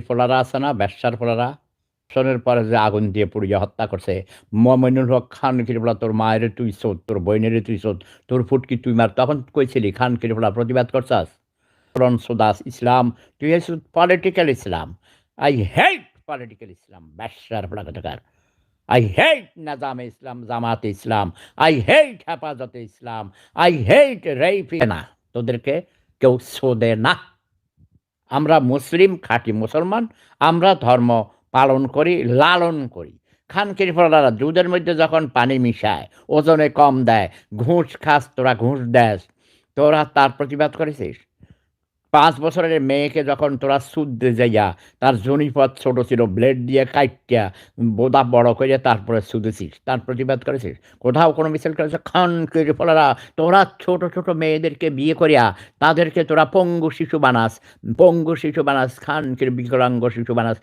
ফোলারা আছে না ব্যবসার ফোলারা শোনের পরে যে আগুন দিয়ে পুড়িয়ে হত্যা করছে। মমিনুল হক, খান কিরফলা তোর মায়ের তুই শোধ তোর বোনের তুই শোধ তোর ফুটকি তুই মার। তখন কইছিলি, খান কিরফলা প্রতিবাদ করছাস? রনসুদাস ইসলাম, তুই হচ্ছে political Islam. I hate political Islam ব্যবসার ফলাকার আই হেট নাজামে ইসলাম, জামাতে ইসলাম। আই হেট হেফাজতে ইসলাম। আই হেট রেইফি না। তোদেরকে কেউ শোধে না। আমরা মুসলিম, খাঁটি মুসলমান, আমরা ধর্ম পালন করি, লালন করি। খান কিরফলারা দুধের মধ্যে যখন পানি মিশায়, ওজনে কম দেয়, ঘুষ খাস, তোরা ঘুষ দেয় তোরা তার প্রতিবাদ করেছিস? পাঁচ বছরের মেয়েকে যখন তোরা সুদে যাইয়া, তার জনিপথ ছোট ছিল ব্লেড দিয়ে কাইটিয়া, বোদা বড় করে তারপরে সুদেছিস, তার প্রতিবাদ করেছিস? কোথাও কোনো মিছিল করেছে? খান কিরফলারা তোরা ছোট ছোট মেয়েদেরকে বিয়ে করিয়া, তাদেরকে তোরা পঙ্গু শিশু বানাস, পঙ্গু শিশু বানাস, খান বিকলাঙ্গ শিশু বানাস।